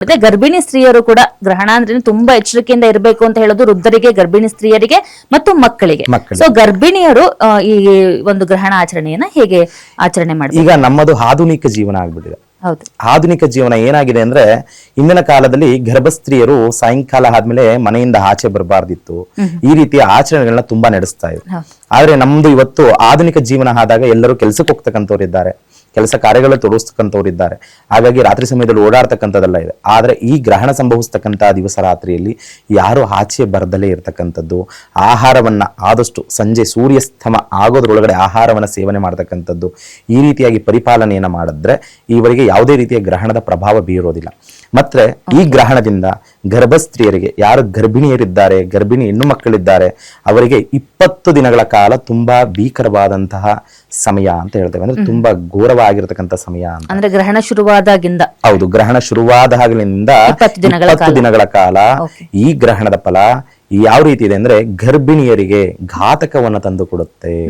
ಮತ್ತೆ ಗರ್ಭಿಣಿ ಸ್ತ್ರೀಯರು ಕೂಡ ಗ್ರಹಣ ಅಂದ್ರೆ ತುಂಬಾ ಎಚ್ಚರಿಕೆಯಿಂದ ಇರಬೇಕು ಅಂತ ಹೇಳೋದು ವೃದ್ಧರಿಗೆ ಗರ್ಭಿಣಿ ಸ್ತ್ರೀಯರಿಗೆ ಮತ್ತು ಮಕ್ಕಳಿಗೆ. ಸೊ ಗರ್ಭಿಣಿಯರು ಈ ಒಂದು ಗ್ರಹಣ ಆಚರಣೆಯನ್ನ ಹೇಗೆ ಆಚರಣೆ ಮಾಡಿ ಈಗ ನಮ್ಮದು ಆಧುನಿಕ ಜೀವನ ಆಗ್ಬಿಟ್ಟಿದೆ. ಹೌದು. ಆಧುನಿಕ ಜೀವನ ಏನಾಗಿದೆ ಅಂದ್ರೆ ಹಿಂದಿನ ಕಾಲದಲ್ಲಿ ಗರ್ಭಸ್ತ್ರೀಯರು ಸಾಯಂಕಾಲ ಆದ್ಮೇಲೆ ಮನೆಯಿಂದ ಆಚೆ ಬರಬಾರ್ದಿತ್ತು. ಈ ರೀತಿಯ ಆಚರಣೆಗಳನ್ನ ತುಂಬಾ ನಡೆಸ್ತಾ ಇದ್ರು. ಹೌದು. ಆದ್ರೆ ನಮ್ದು ಇವತ್ತು ಆಧುನಿಕ ಜೀವನ ಆದಾಗ ಎಲ್ಲರೂ ಕೆಲಸಕ್ಕೆ ಹೋಗ್ತಕ್ಕಂಥವ್ರು ಇದ್ದಾರೆ ಕೆಲಸ ಕಾರ್ಯಗಳು ತೊಡಗಿಸ್ತಕ್ಕಂಥವ್ರು ಇದ್ದಾರೆ ಹಾಗಾಗಿ ರಾತ್ರಿ ಸಮಯದಲ್ಲಿ ಓಡಾಡ್ತಕ್ಕಂಥದ್ದೆಲ್ಲ ಇದೆ. ಆದರೆ ಈ ಗ್ರಹಣ ಸಂಭವಿಸ್ತಕ್ಕಂಥ ದಿವಸ ರಾತ್ರಿಯಲ್ಲಿ ಯಾರು ಆಚೆ ಬರದಲೇ ಇರತಕ್ಕಂಥದ್ದು, ಆಹಾರವನ್ನು ಆದಷ್ಟು ಸಂಜೆ ಸೂರ್ಯಸ್ತಮ ಆಗೋದ್ರೊಳಗಡೆ ಆಹಾರವನ್ನು ಸೇವನೆ ಮಾಡ್ತಕ್ಕಂಥದ್ದು ಈ ರೀತಿಯಾಗಿ ಪರಿಪಾಲನೆಯನ್ನು ಮಾಡಿದ್ರೆ ಇವರಿಗೆ ಯಾವುದೇ ರೀತಿಯ ಗ್ರಹಣದ ಪ್ರಭಾವ ಬೀರೋದಿಲ್ಲ. ಮತ್ತೆ ಈ ಗ್ರಹಣದಿಂದ ಗರ್ಭಸ್ತ್ರೀಯರಿಗೆ ಯಾರು ಗರ್ಭಿಣಿಯರಿದ್ದಾರೆ ಗರ್ಭಿಣಿ ಹೆಣ್ಣು ಮಕ್ಕಳಿದ್ದಾರೆ ಅವರಿಗೆ ಇಪ್ಪತ್ತು ದಿನಗಳ ಕಾಲ ತುಂಬಾ ಭೀಕರವಾದಂತಹ ಸಮಯ ಅಂತ ಹೇಳ್ತೇವೆ. ಅಂದ್ರೆ ತುಂಬಾ ಘೋರವಾಗಿರತಕ್ಕಂಥ ಸಮಯ ಅಂತ. ಅಂದ್ರೆ ಗ್ರಹಣ ಶುರುವಾದಾಗಿಂದ. ಹೌದು ಗ್ರಹಣ ಶುರುವಾದಾಗಲಿಂದ ಇಪ್ಪತ್ತು ದಿನಗಳ ಕಾಲ. ಈ ಗ್ರಹಣದ ಫಲ ಯಾವ ರೀತಿ ಇದೆ ಅಂದ್ರೆ ಗರ್ಭಿಣಿಯರಿಗೆ ಘಾತಕವನ್ನು ತಂದು ಕೊಡುತ್ತೆ.